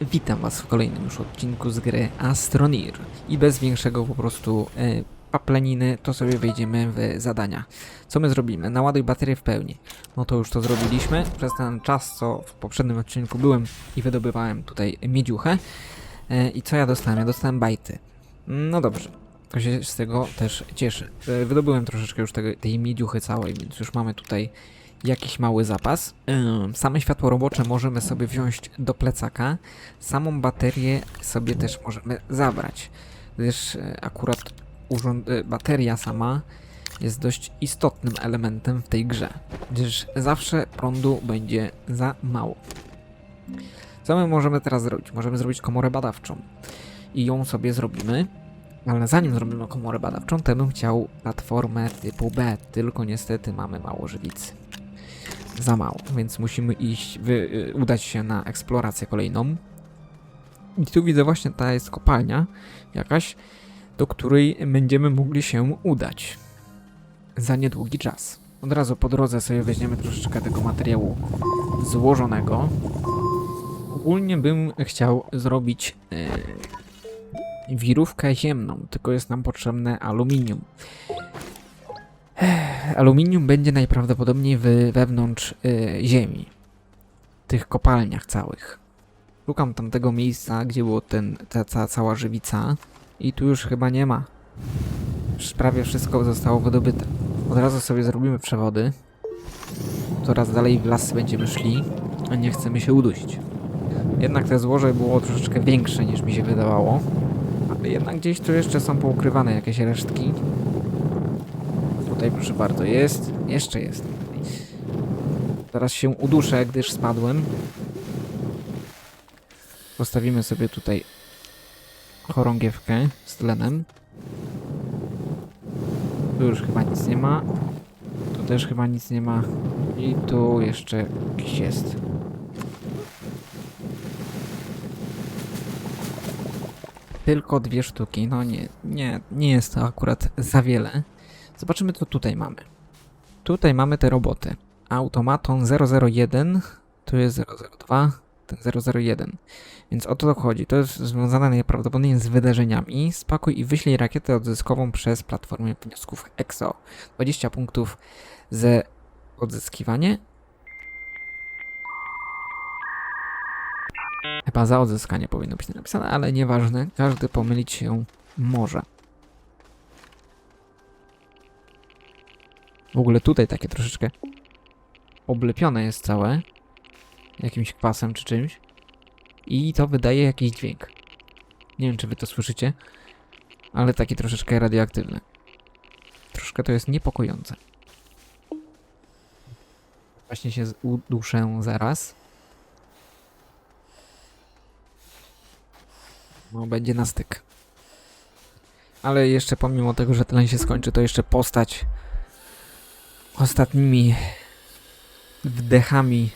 Witam Was w kolejnym już odcinku z gry Astronir. I bez większego po prostu e, to sobie wejdziemy w zadania. Co my zrobimy? Naładuj baterię w pełni. No to już to zrobiliśmy. Przez ten czas, co w poprzednim odcinku byłem i wydobywałem tutaj miedziuchę. E, I co ja dostałem? Ja dostałem bajty. No dobrze. To się z tego też cieszę. E, Wydobyłem troszeczkę już tego, tej miedziuchy całej, więc już mamy tutaj jakiś mały zapas. Same światło robocze możemy sobie wziąć do plecaka. Samą baterię sobie też możemy zabrać. Gdyż e, akurat e, bateria sama jest dość istotnym elementem w tej grze. Gdyż zawsze prądu będzie za mało. Co my możemy teraz zrobić? Możemy zrobić komorę badawczą. I ją sobie zrobimy. Ale zanim zrobimy komorę badawczą, to bym chciał platformę typu B, tylko niestety mamy mało żywicy za mało, więc musimy iść, wy, y, udać się na eksplorację kolejną. I tu widzę właśnie ta jest kopalnia jakaś, do której będziemy mogli się udać za niedługi czas. Od razu po drodze sobie weźmiemy troszeczkę tego materiału złożonego. Ogólnie bym chciał zrobić yy, wirówkę ziemną, tylko jest nam potrzebne aluminium. Aluminium będzie najprawdopodobniej wewnątrz y, ziemi. Tych kopalniach całych. Szukam tamtego miejsca, gdzie ten, ta, ta cała żywica. I tu już chyba nie ma. Już prawie wszystko zostało wydobyte. Od razu sobie zrobimy przewody. Coraz dalej w las będziemy szli, a nie chcemy się udusić. Jednak te złoże było troszeczkę większe niż mi się wydawało. Ale jednak gdzieś tu jeszcze są poukrywane jakieś resztki. Tutaj proszę bardzo, jest. Jeszcze jest. Teraz się uduszę, gdyż spadłem. Postawimy sobie tutaj chorągiewkę z tlenem. Tu już chyba nic nie ma. Tu też chyba nic nie ma. I tu jeszcze jakiś jest. Tylko dwie sztuki. No nie, nie, nie jest to akurat za wiele. Zobaczymy, co tutaj mamy. Tutaj mamy te roboty. Automaton 001, tu jest 002, ten 001. Więc o to chodzi. To jest związane najprawdopodobniej z wydarzeniami. Spakuj i wyślij rakietę odzyskową przez platformę wniosków EXO. 20 punktów za odzyskiwanie. Chyba za odzyskanie powinno być napisane, ale nieważne. Każdy pomylić się może. W ogóle tutaj takie troszeczkę oblepione jest całe jakimś kwasem czy czymś i to wydaje jakiś dźwięk. Nie wiem, czy wy to słyszycie, ale taki troszeczkę radioaktywny. Troszkę to jest niepokojące. Właśnie się uduszę zaraz. No, będzie na styk. Ale jeszcze pomimo tego, że tlen się skończy, to jeszcze postać ostatnimi wdechami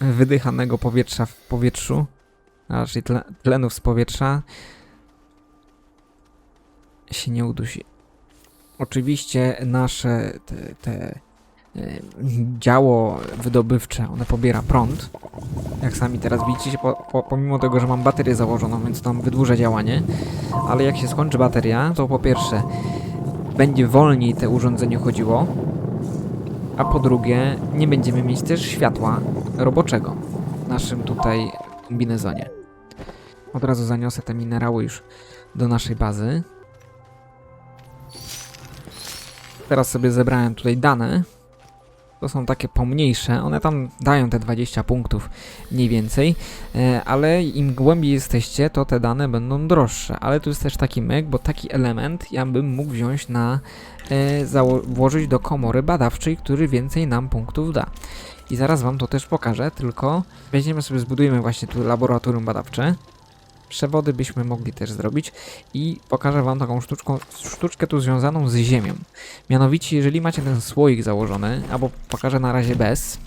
wydychanego powietrza w powietrzu, a raczej tle, tlenów z powietrza, się nie udusi. Oczywiście nasze te, te e, działo wydobywcze, one pobiera prąd. Jak sami teraz widzicie, po, po, pomimo tego, że mam baterię założoną, więc tam wydłuża działanie, ale jak się skończy bateria, to po pierwsze będzie wolniej te urządzenie chodziło, a po drugie nie będziemy mieć też światła roboczego w naszym tutaj kombinezonie. Od razu zaniosę te minerały już do naszej bazy. Teraz sobie zebrałem tutaj dane. To są takie pomniejsze, one tam dają te 20 punktów mniej więcej, e, ale im głębiej jesteście, to te dane będą droższe. Ale tu jest też taki myk, bo taki element ja bym mógł wziąć na e, włożyć do komory badawczej, który więcej nam punktów da. I zaraz wam to też pokażę, tylko weźmiemy sobie, zbudujemy właśnie tu laboratorium badawcze. Przewody byśmy mogli też zrobić i pokażę wam taką sztuczką, sztuczkę tu związaną z ziemią. Mianowicie, jeżeli macie ten słoik założony, albo pokażę na razie bez.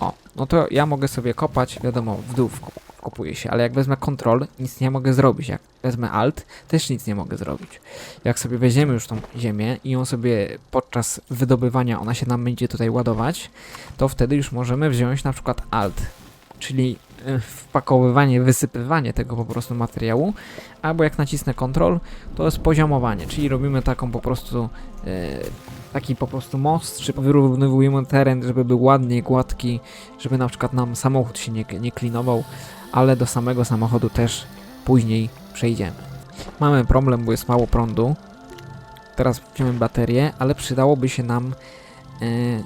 O, no to ja mogę sobie kopać, wiadomo, w dół wko- wkopuję się, ale jak wezmę Ctrl, nic nie mogę zrobić. Jak wezmę Alt, też nic nie mogę zrobić. Jak sobie weźmiemy już tą ziemię i ją sobie podczas wydobywania, ona się nam będzie tutaj ładować, to wtedy już możemy wziąć na przykład Alt, czyli wpakowywanie, wysypywanie tego po prostu materiału, albo jak nacisnę Ctrl, to jest poziomowanie, czyli robimy taką po prostu e, taki po prostu most, czy wyrównywujemy teren, żeby był ładnie, gładki, żeby na przykład nam samochód się nie, nie klinował, ale do samego samochodu też później przejdziemy. Mamy problem, bo jest mało prądu. Teraz wziąłem baterię, ale przydałoby się nam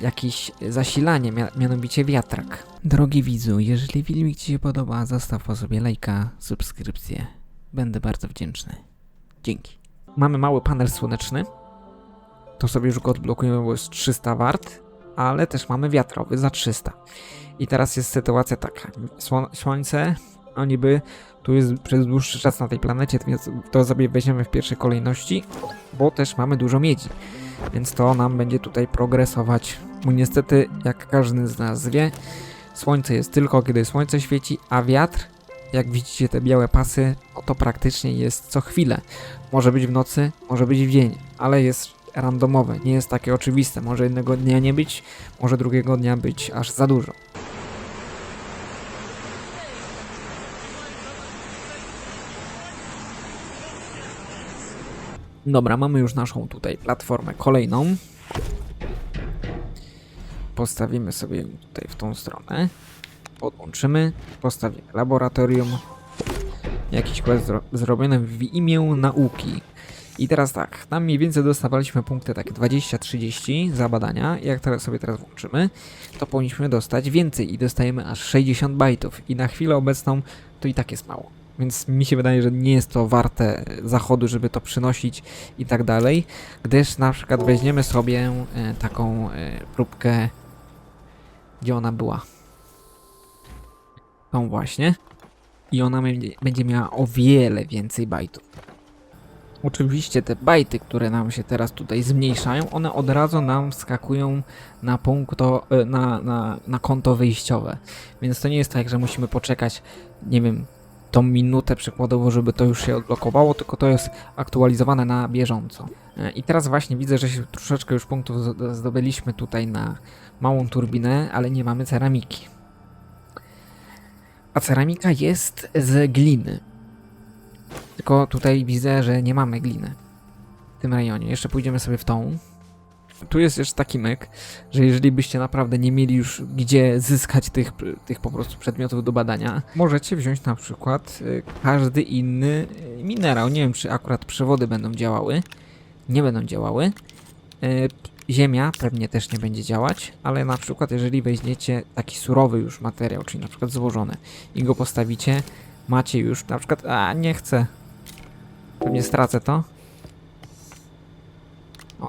jakieś zasilanie, mia- mianowicie wiatrak. Drogi widzu, jeżeli filmik Ci się podoba, zostaw po sobie lajka, subskrypcję. Będę bardzo wdzięczny. Dzięki. Mamy mały panel słoneczny. To sobie już go odblokujemy, bo jest 300 wart, ale też mamy wiatrowy za 300. I teraz jest sytuacja taka. Sło- słońce, no niby tu jest przez dłuższy czas na tej planecie, więc to sobie weźmiemy w pierwszej kolejności, bo też mamy dużo miedzi. Więc to nam będzie tutaj progresować. Bo niestety, jak każdy z nas wie, słońce jest tylko kiedy słońce świeci, a wiatr, jak widzicie te białe pasy, to praktycznie jest co chwilę. Może być w nocy, może być w dzień, ale jest randomowe, nie jest takie oczywiste. Może jednego dnia nie być, może drugiego dnia być aż za dużo. Dobra, mamy już naszą tutaj platformę kolejną. Postawimy sobie tutaj w tą stronę. Podłączymy. Postawimy laboratorium. Jakiś quest zro zrobiony w imię nauki. I teraz tak, tam mniej więcej dostawaliśmy punkty tak 20-30 za badania. Jak teraz sobie teraz włączymy, to powinniśmy dostać więcej i dostajemy aż 60 bajtów. I na chwilę obecną to i tak jest mało. Więc mi się wydaje, że nie jest to warte zachodu, żeby to przynosić i tak dalej. Gdyż na przykład weźmiemy sobie e, taką e, próbkę, gdzie ona była. Tą właśnie. I ona będzie, miała o wiele więcej bajtów. Oczywiście te bajty, które nam się teraz tutaj zmniejszają, one od razu nam wskakują na punkt, to, e, na, na, na konto wyjściowe. Więc to nie jest tak, że musimy poczekać, nie wiem, tą minutę przykładowo, żeby to już się odblokowało, tylko to jest aktualizowane na bieżąco. E, I teraz właśnie widzę, że się troszeczkę już punktów zdobyliśmy tutaj na małą turbinę, ale nie mamy ceramiki. A ceramika jest z gliny. Tylko tutaj widzę, że nie mamy gliny w tym rejonie. Jeszcze pójdziemy sobie w tą. Tu jest jeszcze taki myk, że jeżeli byście naprawdę nie mieli już gdzie zyskać tych, tych po prostu przedmiotów do badania, możecie wziąć na przykład y, każdy inny y, minerał. Nie wiem, czy akurat przewody będą działały. Nie będą działały. Y, Ziemia pewnie też nie będzie działać, ale na przykład jeżeli weźmiecie taki surowy już materiał, czyli na przykład złożony i go postawicie, macie już na przykład, a nie chcę, pewnie stracę to.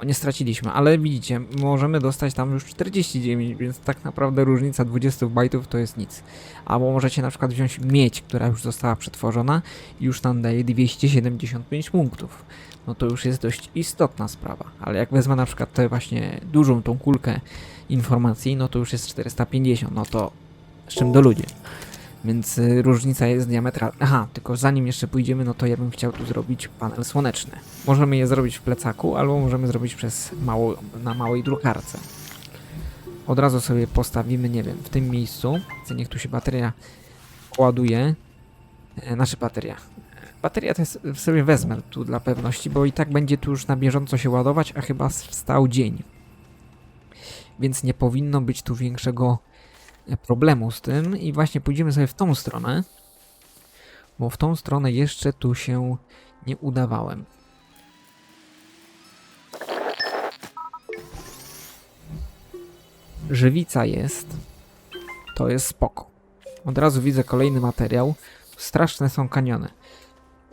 O, nie straciliśmy, ale widzicie, możemy dostać tam już 49, więc tak naprawdę różnica 20 bajtów to jest nic. Albo możecie na przykład wziąć miedź, która już została przetworzona i już nam daje 275 punktów. No to już jest dość istotna sprawa, ale jak wezmę na przykład tę właśnie dużą tą kulkę informacji, no to już jest 450, no to z czym do ludzi. Więc y, różnica jest diametralna. Aha, tylko zanim jeszcze pójdziemy, no to ja bym chciał tu zrobić panel słoneczny. Możemy je zrobić w plecaku, albo możemy zrobić przez mało, na małej drukarce. Od razu sobie postawimy, nie wiem, w tym miejscu. Niech tu się bateria ładuje. E, Nasza bateria. Bateria to jest, sobie wezmę tu dla pewności, bo i tak będzie tu już na bieżąco się ładować, a chyba wstał dzień. Więc nie powinno być tu większego problemu z tym i właśnie pójdziemy sobie w tą stronę, bo w tą stronę jeszcze tu się nie udawałem. Żywica jest, to jest spoko. Od razu widzę kolejny materiał. Straszne są kaniony.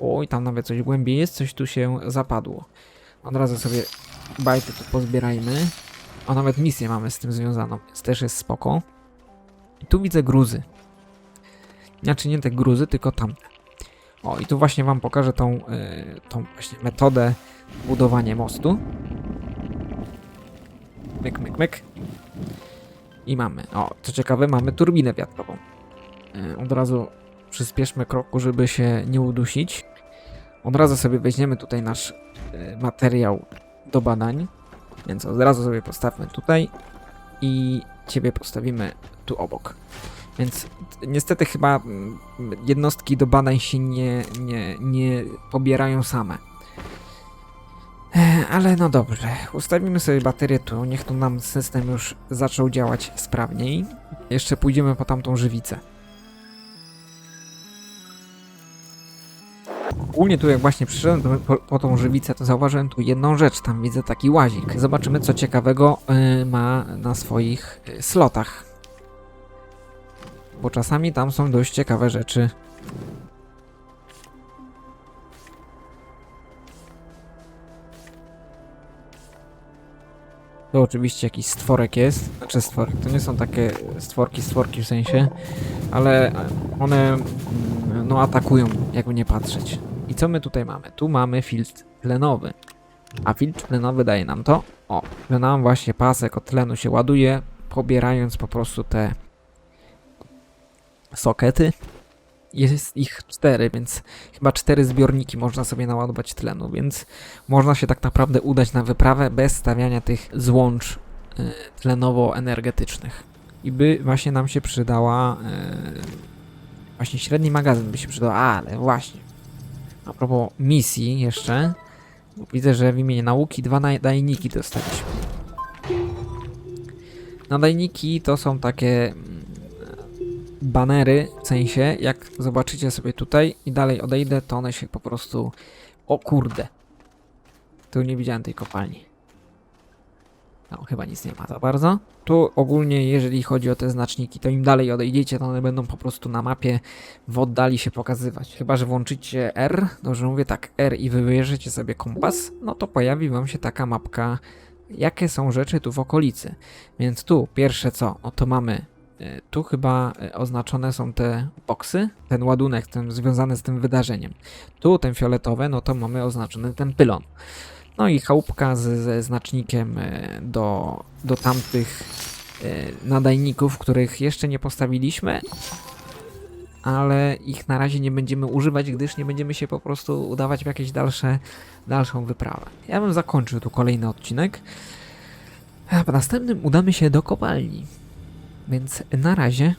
Oj, tam nawet coś głębiej jest, coś tu się zapadło. Od razu sobie bajty tu pozbierajmy. A nawet misję mamy z tym związaną, więc też jest spoko. I tu widzę gruzy. Znaczy nie te gruzy, tylko tamte. O, i tu właśnie wam pokażę tą, yy, tą właśnie metodę budowania mostu. Myk, myk, myk. I mamy. O, co ciekawe, mamy turbinę wiatrową. Yy, od razu przyspieszmy kroku, żeby się nie udusić. Od razu sobie weźmiemy tutaj nasz yy, materiał do badań. Więc od razu sobie postawmy tutaj i ciebie postawimy tu obok. Więc niestety chyba mm, jednostki do badań się nie, nie, nie pobierają same. Ale no dobrze, ustawimy sobie baterię tu, niech tu nam system już zaczął działać sprawniej. Jeszcze pójdziemy po tamtą żywicę. Ogólnie tu jak właśnie przyszedłem po, po tą żywicę, to zauważyłem tu jedną rzecz, tam widzę taki łazik. Zobaczymy co ciekawego y, ma na swoich y, slotach. Bo czasami tam są dość ciekawe rzeczy. To oczywiście jakiś stworek jest. Znaczy stworek, to nie są takie stworki, stworki w sensie, ale one mm, no atakują, jakby nie patrzeć. I co my tutaj mamy? Tu mamy filtr tlenowy. A filtr tlenowy daje nam to, o, że nam właśnie pasek od tlenu się ładuje, pobierając po prostu te sokety. Jest ich cztery, więc chyba cztery zbiorniki można sobie naładować tlenu, więc można się tak naprawdę udać na wyprawę bez stawiania tych złącz y, tlenowo-energetycznych. I by właśnie nam się przydała. y, właśnie średni magazyn by się przydał, ale właśnie. A propos misji jeszcze. Widzę, że w imieniu nauki dwa nadajniki dostaliśmy. Nadajniki to są takie banery, w sensie, jak zobaczycie sobie tutaj i dalej odejdę, to one się po prostu... O kurde. Tu nie widziałem tej kopalni. No, chyba nic nie ma za bardzo. Tu ogólnie, jeżeli chodzi o te znaczniki, to im dalej odejdziecie, to one będą po prostu na mapie w oddali się pokazywać. Chyba, że włączycie R, dobrze mówię tak, R i wy wybierzecie sobie kompas, no to pojawi wam się taka mapka, jakie są rzeczy tu w okolicy. Więc tu pierwsze co, no to mamy, tu chyba y, oznaczone są te boksy, ten ładunek ten związany z tym wydarzeniem. Tu ten fioletowy, no to mamy oznaczony ten pylon. No i chałupka z, ze znacznikiem y, do, do tamtych nadajników, których jeszcze nie postawiliśmy, ale ich na razie nie będziemy używać, gdyż nie będziemy się po prostu udawać w jakieś dalsze, dalszą wyprawę. Ja bym zakończył tu kolejny odcinek, a w następnym udamy się do kopalni. Więc na razie